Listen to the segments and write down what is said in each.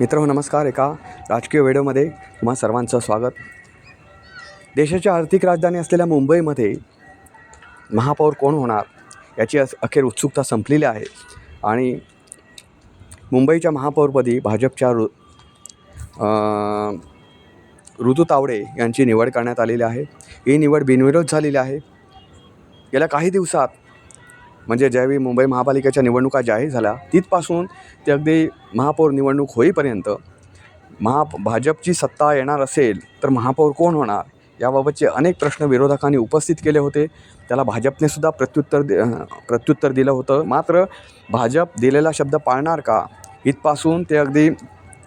मित्र नमस्कार. एका राजकीय व्हिडिओमध्ये तुम्हा सर्वांचं स्वागत. देशाची आर्थिक राजधानी असलेल्या मुंबईमध्ये महापौर कोण होणार याची अखेर उत्सुकता संपलेली आहे. आणि मुंबईच्या महापौरपदी भाजपच्या ऋ ऋतू तावडे यांची निवड करण्यात आलेली आहे. ही निवड बिनविरोध झालेली आहे. गेल्या काही दिवसात म्हणजे ज्यावेळी मुंबई महापालिकेच्या निवडणुका जाहीर झाल्या तिथपासून ते अगदी महापौर निवडणूक होईपर्यंत महा भाजपची सत्ता येणार असेल तर महापौर कोण होणार? याबाबतचे अनेक प्रश्न विरोधकांनी उपस्थित केले होते. त्याला भाजपने सुद्धा प्रत्युत्तर दे प्रत्युत्तर दिलं होतं. मात्र भाजप दिलेला शब्द पाळणार का? इथपासून ते अगदी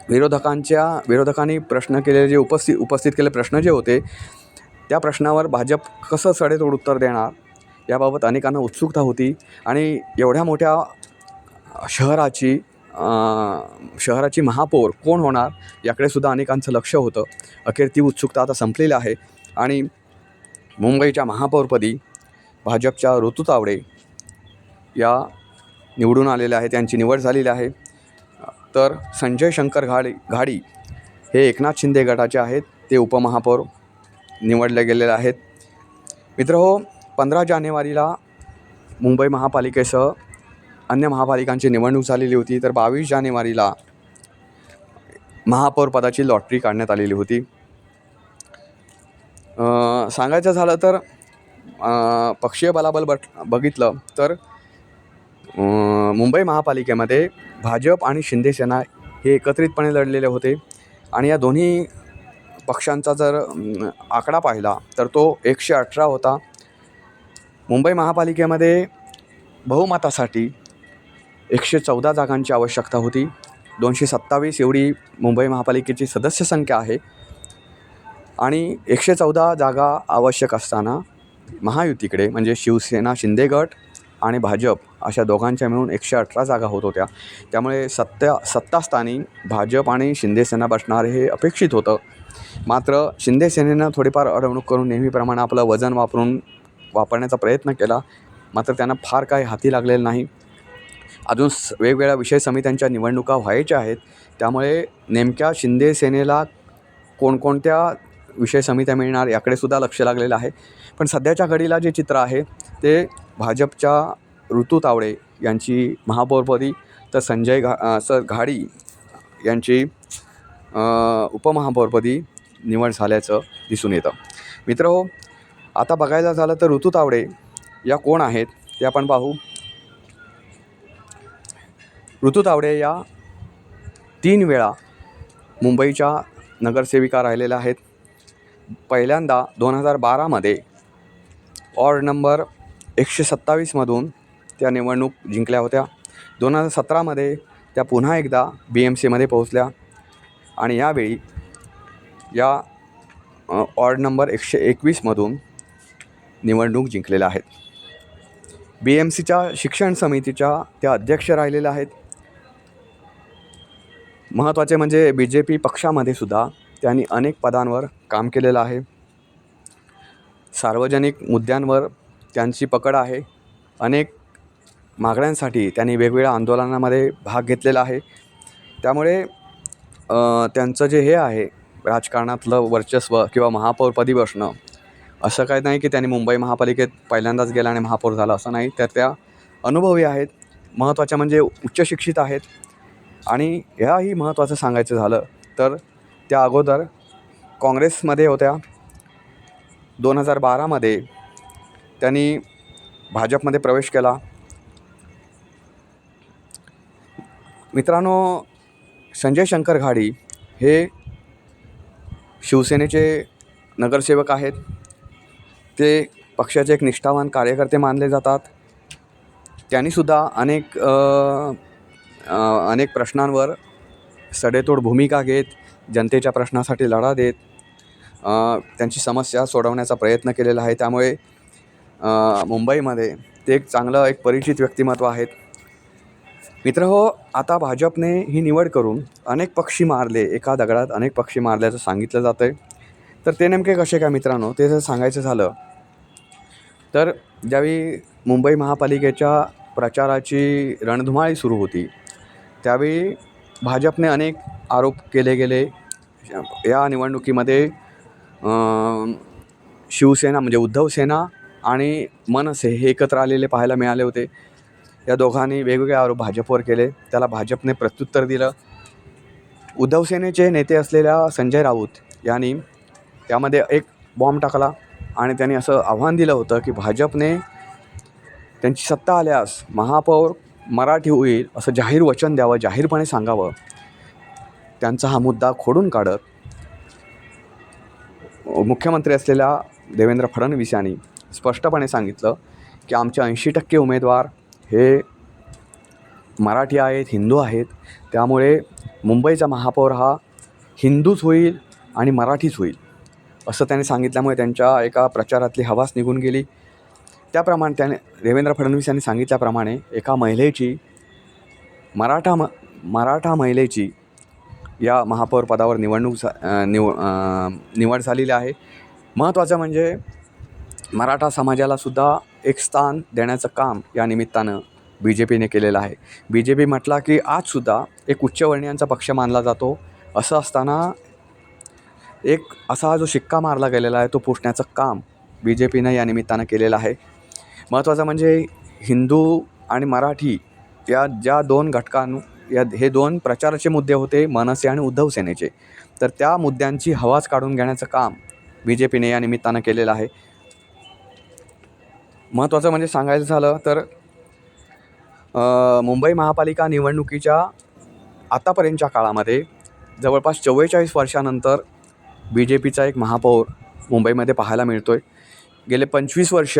विरोधकांच्या विरोधकांनी प्रश्न केलेले जे उपस्थित उपस्थित केले प्रश्न जे होते त्या प्रश्नावर भाजप कसं सडेतोड उत्तर देणार? याबाबत अनेकांना उत्सुकता होती आणि एवढ्या मोठ्या शहराची शहराची महापौर कोण होणार याकडे सुद्धा अनेकांचं लक्ष होतं. अखेर ती उत्सुकता आता संपलेली आहे आणि मुंबईच्या महापौरपदी भाजपच्या ऋतू तावडे या निवडून आलेल्या आहेत त्यांची निवड झालेली आहे. तर संजय शंकर घाडी घाडी हे एकनाथ शिंदे गटाचे आहेत ते उपमहापौर निवडले गेलेले आहेत. मित्र हो पंधरा जानेवारीला मुंबई महापालिकेसह अन्य महापालिकांची निवडणूक झालेली होती तर बावीस जानेवारीला महापौरपदाची लॉटरी काढण्यात आलेली होती. सांगायचं झालं तर पक्षीय बलाबल बट बघितलं तर मुंबई महापालिकेमध्ये भाजप आणि शिंदेसेना हे एकत्रितपणे लढलेले होते आणि या दोन्ही पक्षांचा जर आकडा पाहिला तर तो एकशे अठरा होता. मुंबई महापालिकेमध्ये बहुमतासाठी एकशे चौदा जागांची आवश्यकता होती. दोनशे सत्तावीस एवढी मुंबई महापालिकेची सदस्य संख्या आहे. आणि एकशे चौदा जागा आवश्यक असताना महायुतीकडे म्हणजे शिवसेना शिंदे गट आणि भाजप अशा दोघांच्या मिळून एकशे अठरा जागा होत होत्या. त्यामुळे सत्ता सत्तास्थानी भाजप आणि शिंदेसेना बसणार हे अपेक्षित होतं. मात्र शिंदेसेनेनं थोडीफार अडवणूक करून नेहमीप्रमाणे आपलं वजन वापरून वापरण्याचा प्रयत्न केला. मात्र त्यांना फार काही हाती लागलेलं नाही. अजून स वेगवेगळ्या विषय समित्यांच्या निवडणुका व्हायच्या आहेत. त्यामुळे नेमक्या शिंदे सेनेला कोणकोणत्या विषय समित्या मिळणार याकडे सुद्धा लक्ष लागलेलं आहे. पण सध्याच्या घडीला जे चित्र आहे ते भाजपच्या ऋतू तावडे यांची महापौरपदी तर संजय घा सर घाडी यांची उपमहापौरपदी निवड झाल्याचं दिसून येतं. मित्र हो आता बघायला झालं तर ऋतू तावडे या कोण आहेत ते आपण पाहू. ऋतू तावडे या तीन वेळा मुंबईच्या नगरसेविका राहिलेल्या आहेत. पहिल्यांदा दोन हजार बारामध्ये वॉर्ड नंबर एकशे सत्तावीसमधून त्या निवडणूक जिंकल्या होत्या. दोन हजार सतरामध्ये त्या पुन्हा एकदा बी एम सीमध्ये पोहोचल्या आणि यावेळी या ऑर्ड वॉर्ड नंबर एकशे एकवीसमधून निवडणूक जिंकलेल्या आहेत. बी एम सीच्या शिक्षण समितीच्या त्या अध्यक्ष राहिलेल्या आहेत. महत्त्वाचे म्हणजे बी जे पी पक्षामध्ये सुद्धा त्यांनी अनेक पदांवर काम केलेलं आहे. सार्वजनिक मुद्द्यांवर त्यांची पकड आहे. अनेक मागण्यांसाठी त्यांनी वेगवेगळ्या आंदोलनामध्ये भाग घेतलेला आहे. त्यामुळे त्यांचं जे हे आहे राजकारणातलं वर्चस्व किंवा महापौरपदी बसणं असं काही नाही की त्यांनी मुंबई महापालिकेत पहिल्यांदाच गेला आणि महापौर झाला असं नाही. तर त्या अनुभवी आहेत महत्त्वाच्या म्हणजे उच्च शिक्षित आहेत. आणि ह्याही महत्त्वाचं सांगायचं झालं तर त्या अगोदर काँग्रेसमध्ये होत्या. दोन हजार बारामध्ये त्यांनी भाजपमध्ये प्रवेश केला. मित्रांनो संजय शंकर घाडी हे शिवसेनेचे नगरसेवक आहेत. ते पक्षाचे एक निष्ठावान कार्यकर्ते मानले जातात. त्यांनीसुद्धा अनेक अनेक प्रश्नांवर सडेतोड भूमिका घेत जनतेच्या प्रश्नासाठी लढा देत त्यांची समस्या सोडवण्याचा प्रयत्न केलेला आहे. त्यामुळे मुंबईमध्ये ते एक चांगलं एक परिचित व्यक्तिमत्व आहेत. मित्र हो आता भाजपने ही निवड करून अनेक पक्षी मारले. एका दगडात अनेक पक्षी मारल्याचं सांगितलं जातं आहे तर ते नेमके कसे काय मित्रांनो? ते जर सांगायचं झालं तर ज्यावेळी मुंबई महापालिकेच्या प्रचाराची रणधुमाळी सुरू होती त्यावेळी भाजपने अनेक आरोप केले गेले. या निवडणुकीमध्ये शिवसेना म्हणजे उद्धव सेना आणि मनसे हे एकत्र आलेले पाहायला मिळाले होते. या दोघांनी वेगवेगळे आरोप भाजपवर केले. त्याला भाजपने प्रत्युत्तर दिलं. उद्धव सेनेचे नेते असलेल्या संजय राऊत यांनी त्यामध्ये एक बॉम्ब टाकला आणि त्यांनी असं आव्हान दिलं होतं की भाजपने त्यांची सत्ता आल्यास महापौर मराठी होईल असं जाहीर वचन द्यावं जाहीरपणे सांगावं. त्यांचा हा मुद्दा खोडून काढत मुख्यमंत्री असलेल्या देवेंद्र फडणवीस यांनी स्पष्टपणे सांगितलं की आमचे ऐंशी टक्के उमेदवार हे मराठी आहेत हिंदू आहेत. त्यामुळे मुंबईचा महापौर हा हिंदूच होईल आणि मराठीच होईल. असं त्याने सांगितल्यामुळे त्यांच्या एका प्रचारातली हवाच निघून गेली. त्याप्रमाणे त्याने देवेंद्र फडणवीस यांनी सांगितल्याप्रमाणे एका महिलेची मराठा म मराठा महिलेची या महापौर पदावर निवडणूक झा निव निवड झालेली आहे. महत्त्वाचं म्हणजे मराठा समाजालासुद्धा एक स्थान देण्याचं काम या निमित्तानं बी जे पीने केलेलं आहे. बी जे पी म्हटला की आजसुद्धा एक उच्चवर्णीयांचा पक्ष मानला जातो. असं असताना एक असा हा जो शिक्का मारला गेलेला आहे तो पुसण्याचं काम बी जे पीनं या निमित्तानं केलेलं आहे. महत्त्वाचं म्हणजे हिंदू आणि मराठी या ज्या दोन घटकां या हे दोन प्रचाराचे मुद्दे होते मनसे आणि उद्धव सेनेचे. तर त्या मुद्द्यांची हवाच काढून घेण्याचं काम बी जे पीने या निमित्तानं केलेलं आहे. महत्त्वाचं म्हणजे सांगायचं झालं तर मुंबई महापालिका निवडणुकीच्या आतापर्यंतच्या काळामध्ये जवळपास चव्वेचाळीस वर्षानंतर बी जे पीचा एक महापौर मुंबईमध्ये पाहायला मिळतो आहे गेले पंचवीस वर्ष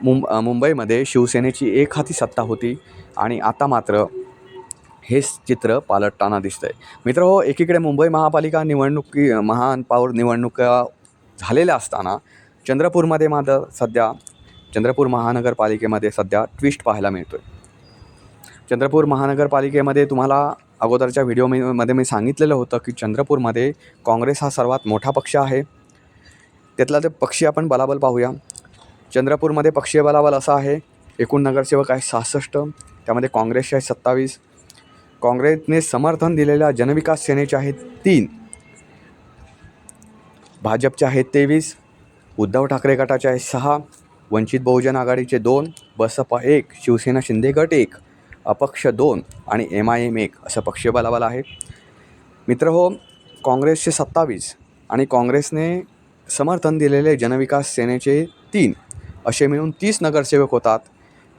मुं मुंबईमध्ये शिवसेनेची एक हाती सत्ता होती आणि आता मात्र हेच चित्र पालटताना दिसतं आहे मित्र हो एकीकडे मुंबई महापालिका निवडणुकी महापौर निवडणुका झालेल्या असताना चंद्रपूरमध्ये मात्र सध्या चंद्रपूर महानगरपालिकेमध्ये सध्या ट्विस्ट पाहायला मिळतो आहे चंद्रपूर महानगरपालिकेमध्ये तुम्हाला अगोदरच्या व्हिडिओ मी मध्ये मी सांगितलेलं होतं की चंद्रपूरमध्ये काँग्रेस हा सर्वात मोठा पक्ष आहे. त्यातला ते पक्षी आपण बलाबल पाहूया. चंद्रपूरमध्ये पक्षीय बलाबल असा आहे. एकूण नगरसेवक आहे सहासष्ट त्यामध्ये काँग्रेसचे आहे सत्तावीस. काँग्रेसने समर्थन दिलेल्या जनविकास सेनेचे आहेत तीन. भाजपचे आहेत तेवीस. उद्धव ठाकरे गटाचे आहेत सहा. वंचित बहुजन आघाडीचे दोन. बसपा एक. शिवसेना शिंदे गट एक. अपक्ष दोन आणि एम आय एम एक असं पक्षीय बलाबल आहे. मित्र हो काँग्रेसचे सत्तावीस आणि काँग्रेसने समर्थन दिलेले जनविकास सेनेचे तीन असे मिळून तीस नगरसेवक होतात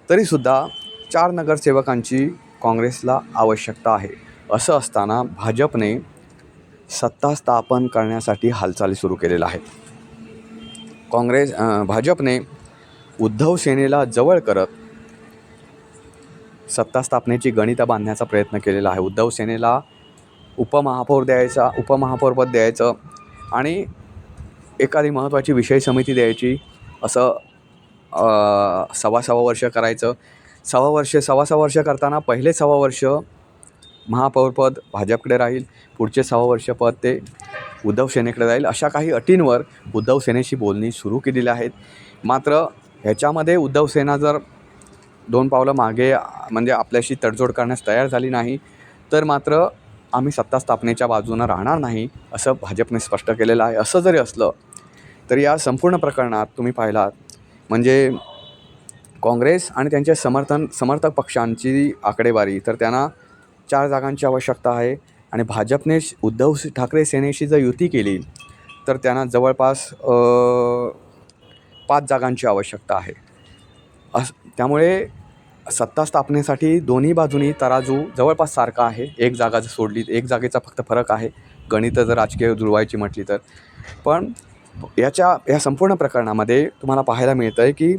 तरीसुद्धा चार नगरसेवकांची काँग्रेसला आवश्यकता आहे. असं असताना भाजपने सत्ता स्थापन करण्यासाठी हालचाली सुरू केलेल्या आहेत काँग्रेस भाजपने उद्धव सेनेला जवळ करत सत्ता स्थापनेची गणितं बांधण्याचा प्रयत्न केलेला आहे. उद्धव सेनेला उपमहापौर द्यायचा उपमहापौरपद द्यायचं आणि एखादी महत्त्वाची विषय समिती द्यायची असं सव्वा सव्वा वर्ष करायचं. सव्वा वर्ष सव्वा सव्वा वर्ष करताना पहिले सव्वा वर्ष महापौरपद भाजपकडे राहील पुढचे सव्वा वर्ष पद ते उद्धव सेनेकडे राहील अशा काही अटींवर उद्धव सेनेशी बोलणी सुरू केलेली आहेत. मात्र ह्याच्यामध्ये उद्धव सेना जर दोन पावलं मागे म्हणजे आपल्याशी तडजोड करण्यास तयार झाली नाही तर मात्र आम्ही सत्ता स्थापनेच्या बाजूनं राहणार नाही असं भाजपने स्पष्ट केलेलं आहे. असं जरी असलं तरी या संपूर्ण प्रकरणात तुम्ही पाहिलात म्हणजे काँग्रेस आणि त्यांच्या समर्थन समर्थक पक्षांची आकडेवारी तर त्यांना चार जागांची आवश्यकता आहे आणि भाजपने उद्धव ठाकरे सेनेशी जर युती केली तर त्यांना जवळपास पाच जागांची आवश्यकता आहे. अस त्यामुळे सत्ता स्थापनेसाठी दोन्ही बाजूनी तराजू जवळपास सारखा आहे. एक जागा जर सोडली एक जागेचा फक्त फरक आहे. गणितं जर राजकीय जुळवायची म्हटली तर. पण याच्या या संपूर्ण प्रकरणामध्ये तुम्हाला पाहायला मिळतं आहे की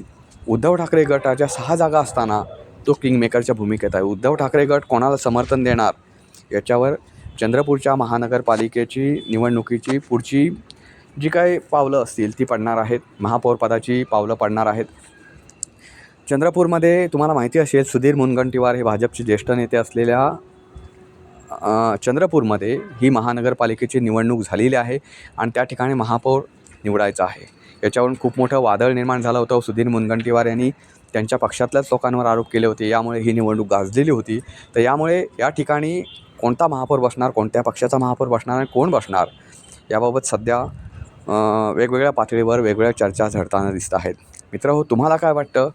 उद्धव ठाकरे गटाच्या सहा जागा असताना तो किंगमेकरच्या भूमिकेत आहे. उद्धव ठाकरे गट कोणाला समर्थन देणार? याच्यावर चंद्रपूरच्या महानगरपालिकेची निवडणुकीची पुढची जी काही पावलं असतील ती पडणार आहेत. महापौरपदाची पावलं पडणार आहेत. चंद्रपूरमध्ये तुम्हाला माहिती असेल सुधीर मुनगंटीवार हे भाजपचे ज्येष्ठ नेते असलेल्या चंद्रपूरमध्ये ही महानगरपालिकेची निवडणूक झालेली आहे आणि त्या ठिकाणी महापौर निवडायचा आहे. याच्यावरून खूप मोठं वादळ निर्माण झालं होतं. सुधीर मुनगंटीवार यांनी त्यांच्या पक्षातल्याच लोकांवर आरोप केले होते. यामुळे ही निवडणूक गाजलेली होती. तर यामुळे या ठिकाणी कोणता महापौर बसणार कोणत्या पक्षाचा महापौर बसणार आणि कोण बसणार याबाबत सध्या वेगवेगळ्या पातळीवर वेगवेगळ्या चर्चा झडताना दिसत आहेत. मित्र हो तुम्हाला काय वाटतं?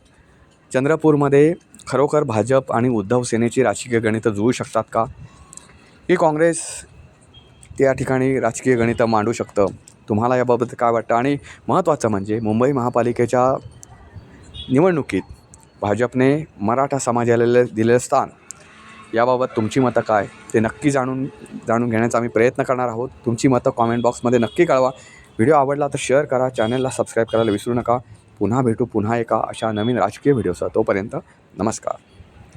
चंद्रपूरमध्ये खरोखर भाजप आणि उद्धव सेनेची राजकीय गणितं जुळू शकतात का? की काँग्रेस त्या ठिकाणी राजकीय गणितं मांडू शकतं? तुम्हाला याबाबत काय वाटतं? आणि महत्त्वाचं म्हणजे मुंबई महापालिकेच्या निवडणुकीत भाजपने मराठा समाजाला दिलेलं स्थान याबाबत तुमची मतं काय? ते नक्की जाणून जाणून घेण्याचा आम्ही प्रयत्न करणार आहोत. तुमची मतं कॉमेंट बॉक्समध्ये नक्की कळवा. व्हिडिओ आवडला तर शेअर करा चॅनलला सबस्क्राईब करायला विसरू नका. पुन्हा भेटू पुन्हा एका अशा नवीन राजकीय व्हिडिओसह. तोपर्यंत नमस्कार.